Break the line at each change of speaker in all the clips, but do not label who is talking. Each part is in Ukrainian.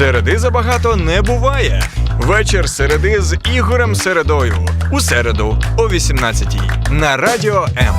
Середи забагато не буває. Вечір середи з Ігорем Середою. У середу о 18-й на радіо М.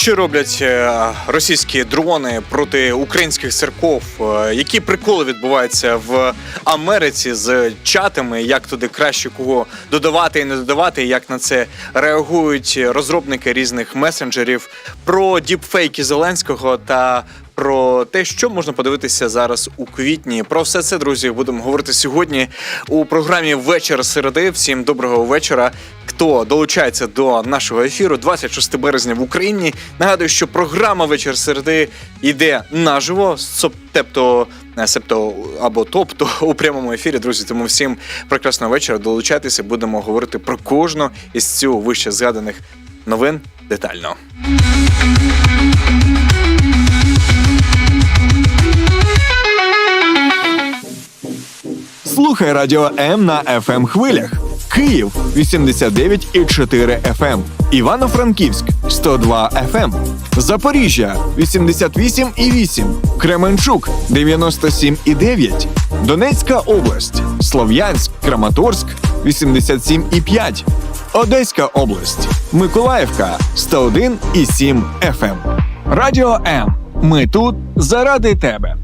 Що роблять е, російські дрони проти українських церков? Е, Які приколи відбуваються в Америці з чатами? Як туди краще кого додавати і не додавати? Як на це реагують розробники різних месенджерів? Про діпфейки Зеленського та про те, що можна подивитися зараз у квітні. Про все це, друзі, будемо говорити сьогодні у програмі Вечір середи. Всім доброго вечора. Хто долучається до нашого ефіру 26 березня в Україні? Нагадую, що програма Вечір середи йде наживо, тобто е, себто або тобто у прямому ефірі, друзі. Тому всім прекрасного вечора. Долучайтеся, будемо говорити про кожну із цю вище згаданих новин детально.
Слухай радіо М на fm хвилях. Київ 89,4 FM. Івано-Франківськ 102 FM. Запоріжжя 88,8. Кременчук 97,9. Донецька область. Слов'янськ, Краматорськ 87,5. Одеська область. Миколаївка 101,7 FM. Радіо М. Ми тут заради тебе.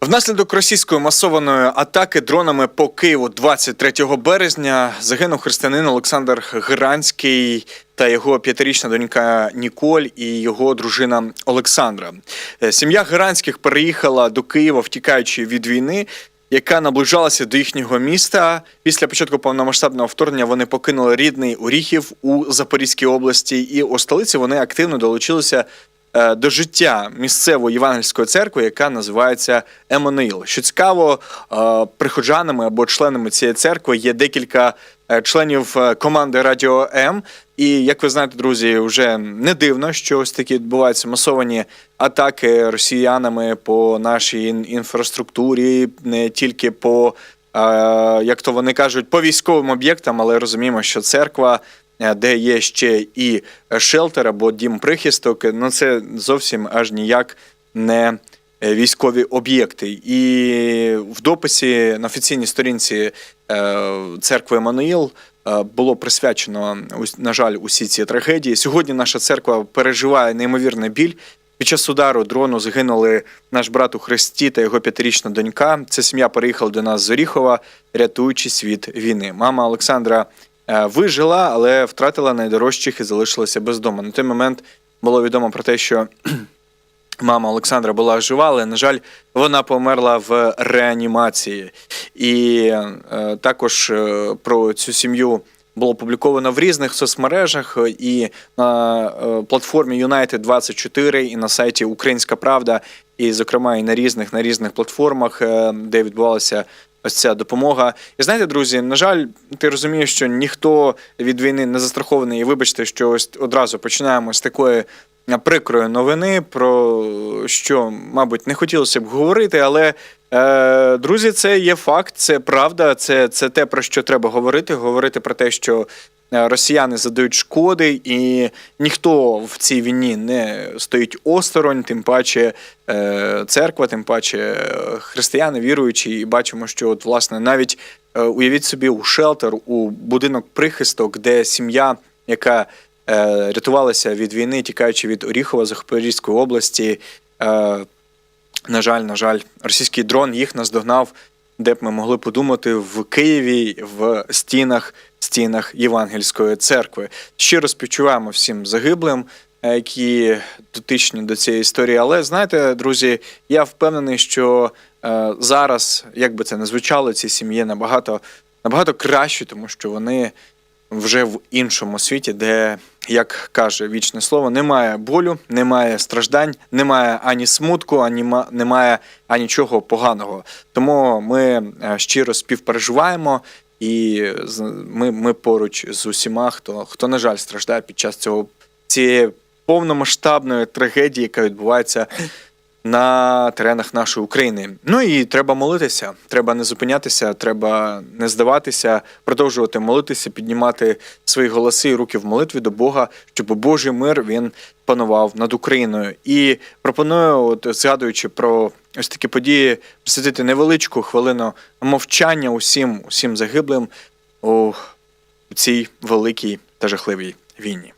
Внаслідок російської масованої атаки дронами по Києву 23 березня загинув християнин Олександр Геранський та його п'ятирічна донька Ніколь і його дружина Олександра. Е, Сім'я Геранських переїхала до Києва, втікаючи від війни. Яка наближалася до їхнього міста після початку повномасштабного вторгнення вони покинули рідний Оріхів у Запорізькій області, і у столиці вони активно долучилися до життя місцевої євангельської церкви, яка називається Еммануїл. Що цікаво, е, приходжанами або членами цієї церкви є декілька е, членів е, команди Радіо М. І як ви знаєте, друзі, вже не дивно, що ось такі відбуваються масовані атаки росіянами по нашій інфраструктурі, не тільки по. е, Як то вони кажуть, по військовим об'єктам, але розуміємо, що церква е, де є ще і шелтер або дім прихисток, ну це зовсім аж ніяк не е, військові об'єкти. І в дописі на офіційній сторінці е, церкви Еммануїл е, було присвячено, на жаль, усі ці трагедії. Сьогодні наша церква переживає неймовірний біль. Під час удару дрону загинули наш брат у Христі та його п'ятирічна донька. Ця сім'я переїхала до нас з Оріхова, рятуючись від війни. Мама Олександра е, вижила, але втратила найдорожчих і залишилася без дому. На той момент було відомо про те, що мама Олександра була жива, але, на жаль, вона померла в реанімації. І е, також е, про цю сім'ю було опубліковано в різних соцмережах е, і на е, платформі United 24 і на сайті Українська Правда, і, зокрема, і на різних на різних платформах, е, де відбувалася. Ось ця допомога. І знаєте, друзі, на жаль, ти розумієш, що ніхто від війни не застрахований. І вибачте, що ось одразу починаємо з такої прикрої новини, про що, мабуть, не хотілося б говорити, але е, друзі, це є факт, це правда, це, це те, про що треба говорити. Говорити про те, що е, росіяни задають шкоди, і ніхто в цій війні не стоїть осторонь, тим паче е, церква, тим паче е, християни віруючі, і бачимо, що от власне навіть е, уявіть собі у шелтер, у будинок прихисток, де сім'я, яка е, рятувалася від війни, тікаючи від Оріхова Запорізької області. Е, на жаль, на жаль, російський дрон їх наздогнав, де б ми могли подумати в Києві в стінах стінах Євангельської церкви. Щиро співчуваємо всім загиблим, е, які дотичні до цієї історії. Але знаєте, друзі, я впевнений, що е, зараз, як би це не звучало, ці сім'ї набагато набагато краще, тому що вони вже в іншому світі, де, як каже вічне слово, немає болю, немає страждань, немає ані смутку, ані ма- немає анічого поганого. Тому ми е, щиро співпереживаємо. І ми, ми поруч з усіма, хто, хто, на жаль, страждає під час цього цієї повномасштабної трагедії, яка відбувається на теренах нашої України. Ну і треба молитися. Треба не зупинятися, треба не здаватися, продовжувати молитися, піднімати свої голоси і руки в молитві до Бога, щоб Божий мир він панував над Україною. І пропоную, от згадуючи про ось такі події, присвятити невеличку хвилину мовчання усім, усім загиблим у цій великій та жахливій війні.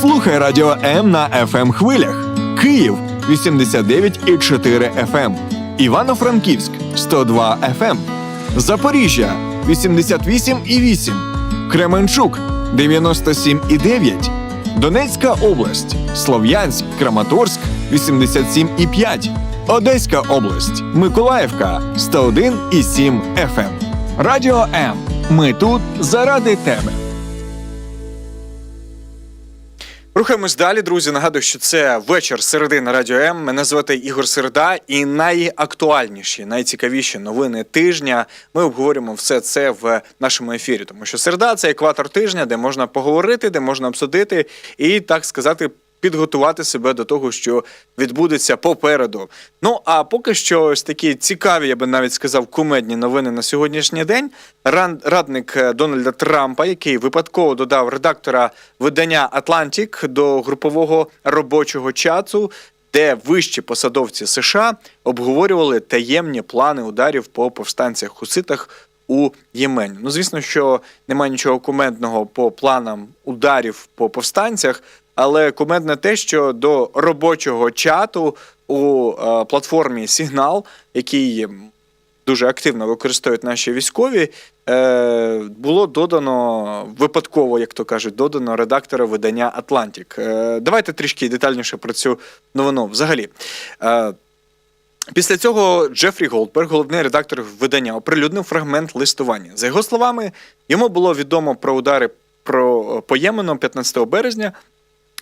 Слухай радіо М на fm хвилях. Київ 89,4 FM. Івано-Франківськ 102 FM. Запоріжжя 88,8. Кременчук 97,9. Донецька область, Слов'янськ, Краматорськ 87,5. Одеська область, Миколаївка 101,7 FM. Радіо М. Ми тут заради тебе.
Рухаємось далі, друзі. Нагадую, що це вечір середи на радіо М. Мене звати Ігор Середа, і найактуальніші, найцікавіші новини тижня. Ми обговорюємо все це в нашому ефірі. Тому що середа це екватор тижня, де можна поговорити, де можна обсудити і так сказати. Підготувати себе до того, що відбудеться попереду. Ну а поки що ось такі цікаві, я би навіть сказав, кумедні новини на сьогоднішній день. Радник е, Дональда Трампа, який випадково додав редактора видання Атлантік до групового робочого чату, де вищі посадовці США обговорювали таємні плани ударів по повстанцях хуситах у Ємені. Ну, звісно, що немає нічого кумедного по планам ударів по повстанцях, але кумедне те, що до робочого чату у е, платформі Сигнал, який дуже активно використовують наші військові, е, було додано випадково, як то кажуть, додано редактора видання Атлантік. Е, давайте трішки детальніше про цю новину. Взагалі. Після цього Джефрі Голдберг, головний редактор видання, оприлюднив фрагмент листування. За його словами, йому було відомо про удари про Ємену 15 березня,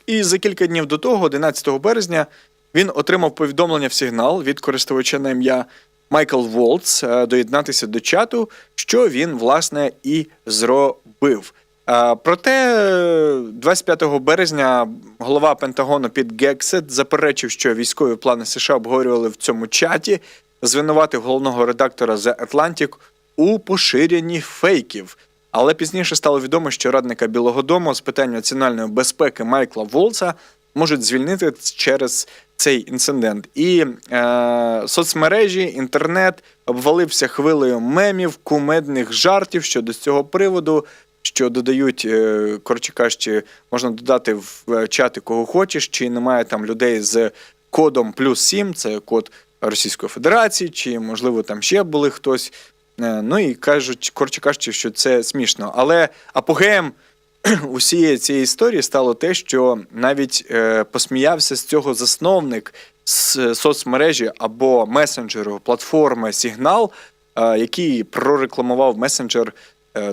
і за кілька днів до того, 11 березня, він отримав повідомлення в сигнал від користувача на ім'я Майкл Волц е, доєднатися до чату, що він, власне, і зробив. Е, Проте е, 25 березня голова Пентагону Піт Гексет заперечив, що військові плани США обговорювали в цьому чаті, звинуватив головного редактора The Atlantic у поширенні фейків. Але пізніше стало відомо, що радника Білого Дому з питань національної безпеки Майкла Волца можуть звільнити через цей інцидент. І е, соцмережі, інтернет обвалився хвилею мемів, кумедних жартів щодо цього приводу. Що додають, е, коротше кажучи, можна додати в е, чати кого хочеш, чи немає там людей з кодом плюс 7, це код Російської Федерації, чи можливо там ще були хтось. Е, Ну і кажуть, коротше кажучи, що це смішно. Але апогеєм усієї цієї історії стало те, що навіть е, посміявся з цього засновник з соцмережі або месенджеру платформи Сигнал, е, який прорекламував месенджер,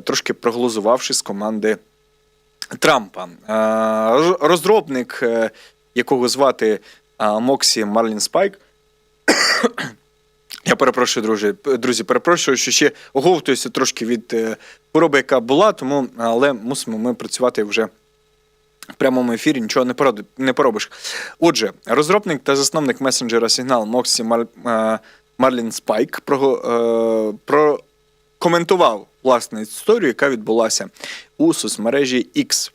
трошки проглузувавши з команди Трампа. Розробник, якого звати Моксі Марлін Спайк. Я перепрошую, друзі, друзі, перепрошую, що ще оговтуюся трошки від е, хвороби, яка була, тому але мусимо ми працювати вже в прямому ефірі, нічого не, поробиш. Отже, розробник та засновник месенджера Сигнал Моксі е, Марлін Спайк е, прокоментував власне історію, яка відбулася у соцмережі X.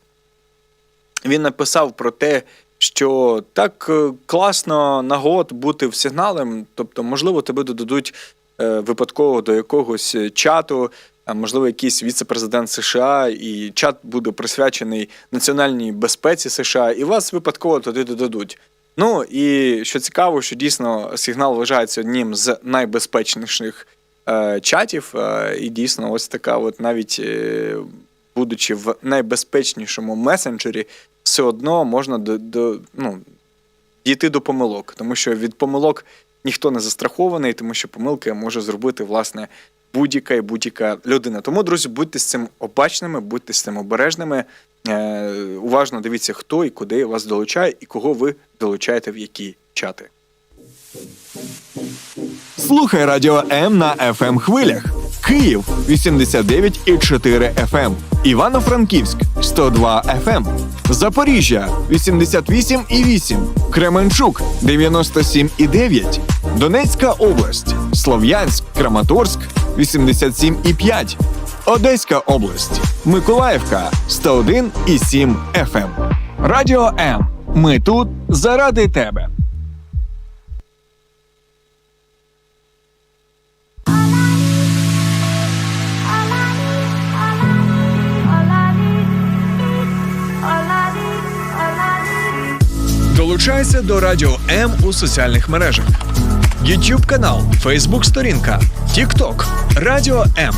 Він написав про те, що так е, класно нагод бути в сигналем, тобто, можливо, тебе додадуть е, випадково до якогось е, чату, а, можливо, якийсь віце-президент США, і чат буде присвячений національній безпеці США, і вас випадково туди додадуть. Ну і що цікаво, що дійсно сигнал вважається одним з найбезпечніших е, чатів, е, і дійсно, ось така, от навіть е, будучи в найбезпечнішому месенджері, все одно можна до, до ну, дійти до помилок, тому що від помилок ніхто не застрахований, тому що помилки може зробити власне будь-яка і будь-яка людина. Тому, друзі, будьте з цим обачними, будьте з цим обережними. Е, уважно дивіться, хто і куди вас долучає, і кого ви долучаєте в які чати.
Слухай радіо М на fm хвилях. Київ 89,4 FM. Івано-Франківськ 102 FM. Запоріжжя 88,8. Кременчук 97,9. Донецька область. Слов'янськ, Краматорськ 87,5. Одеська область. Миколаївка 101,7 FM. Радіо М. Ми тут заради тебе. Долучайся до Радіо М у соціальних мережах: YouTube канал, Facebook сторінка, TikTok, Радіо М,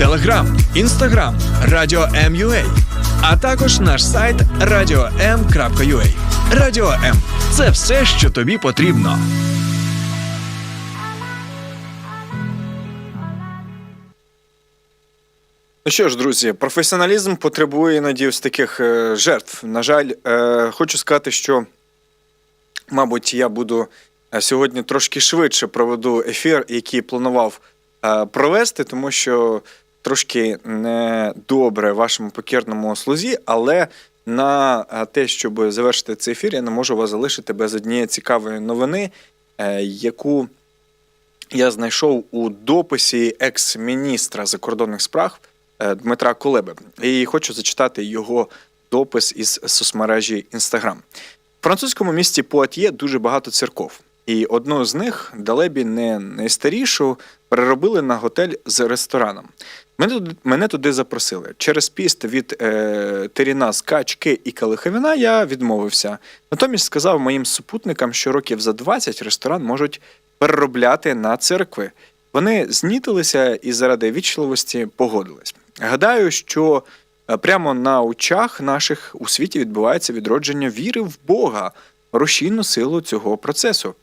Telegram, Instagram, Радіо М.UA, а також наш сайт radio.m.ua. Радіо М це все, що тобі потрібно.
Ну що ж, друзі, професіоналізм потребує іноді ось таких е, жертв. На жаль, е, хочу сказати, що, мабуть, я буду е, сьогодні трошки швидше проведу ефір, який планував е, провести, тому що трошки не добре вашому покірному слузі, але на е, те, щоб завершити цей ефір, я не можу вас залишити без однієї цікавої новини, яку я знайшов у дописі екс-міністра закордонних справ Дмитра Кулеби. І хочу зачитати його допис із соцмережі Інстаграм. Французькому місті Пуат'є дуже багато церков. І одну з них, далебі не найстарішу, переробили на готель з рестораном. Мене, туди- мене туди запросили. Через піст від е, теріна з качки і калиховина я відмовився. Натомість сказав моїм супутникам, що років за 20 ресторан можуть переробляти на церкви. Вони знітилися і заради вічливості погодились. Гадаю, що прямо на очах наших у світі відбувається відродження віри в Бога, рушійну силу цього процесу.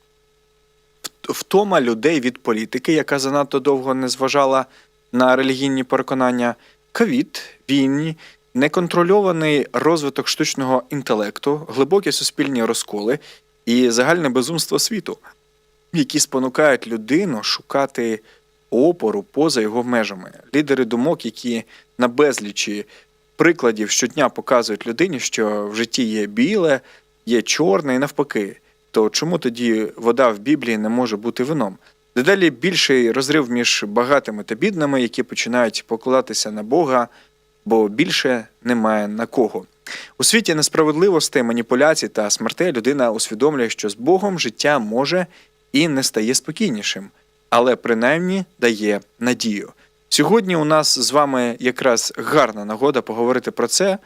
Втома людей від політики, яка занадто довго не зважала на релігійні переконання, ковід, війні, неконтрольований розвиток штучного інтелекту, глибокі суспільні розколи і загальне безумство світу, які спонукають людину шукати опору поза його межами. Лідери думок, які на безлічі прикладів щодня показують людині, що в житті є біле, є чорне і навпаки. То чому тоді вода в Біблії не може бути вином? Дедалі більший розрив між багатими та бідними, які починають покладатися на Бога, бо більше немає на кого. У світі несправедливостей, маніпуляцій та смертей людина усвідомлює, що з Богом життя може і не стає спокійнішим, але принаймні дає надію. Сьогодні у нас з вами якраз гарна нагода поговорити про це.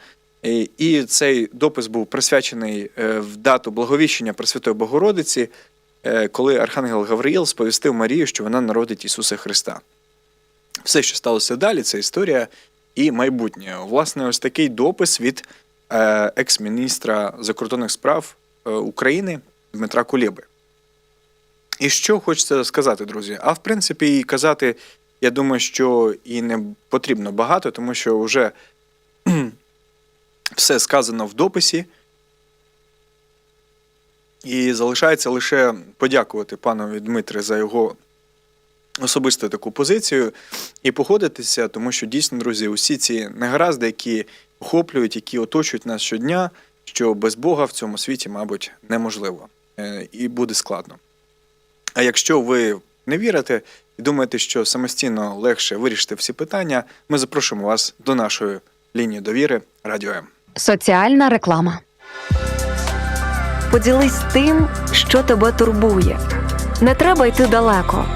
І- цей допис був присвячений е, в дату благовіщення Пресвятої Богородиці, е, коли Архангел Гавриїл сповістив Марію, що вона народить Ісуса Христа. Все, що сталося далі, це історія і майбутнє. Власне, ось такий допис від е, екс-міністра закордонних справ України Дмитра Кулєби. І що хочеться сказати, друзі? А в принципі, і казати, я думаю, що і не потрібно багато, тому що вже все сказано в дописі. І залишається лише подякувати панові Дмитрі за його особисту таку позицію і погодитися, тому що дійсно, друзі, усі ці негаразди, які охоплюють, які оточують нас щодня, що без Бога в цьому світі, мабуть, неможливо Е, і буде складно. А якщо ви не вірите і думаєте, що самостійно легше вирішити всі питання, ми запрошуємо вас до нашої лінії довіри Радіо М.
Соціальна реклама.
Поділись тим, що тебе турбує. Не треба йти далеко.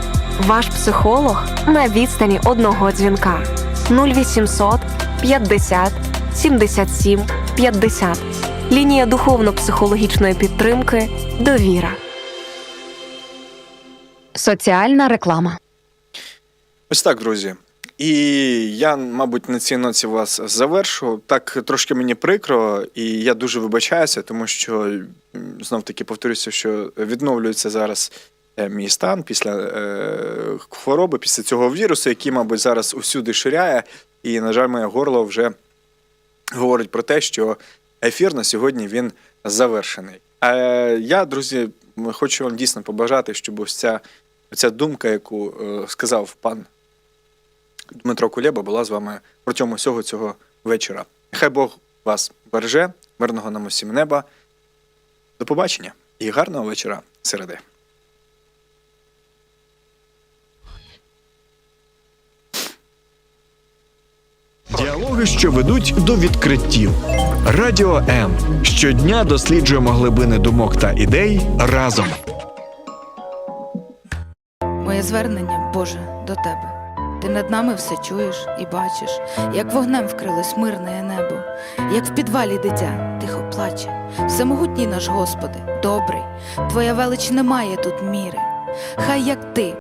Ваш психолог на відстані одного дзвінка. 0800 50 77 50. Лінія духовно-психологічної підтримки Довіра.
Соціальна реклама.
Ось так, друзі. І я, мабуть, на цій ноці вас завершу. Так трошки мені прикро, і я дуже вибачаюся, тому що знов таки повторюся, що відновлюється зараз е, мій стан після е, хвороби, після цього вірусу, який, мабуть, зараз усюди ширяє. І, на жаль, моє горло вже говорить про те, що ефір на сьогодні він завершений. А я, друзі, хочу вам дійсно побажати, щоб ось ця, ця думка, яку е, сказав пан Дмитро Кулєба, була з вами протягом усього цього вечора. Нехай Бог вас береже, мирного нам усім неба. До побачення і гарного вечора середи.
Діалоги, що ведуть до відкриттів. Радіо М щодня досліджуємо глибини думок та ідей разом.
Звернення, Боже, до тебе. Ти над нами все чуєш і бачиш, як вогнем вкрилось мирне небо, як в підвалі дитя тихо плаче. Всемогутній наш Господи, добрий, Твоя велич не має тут міри. Хай як ти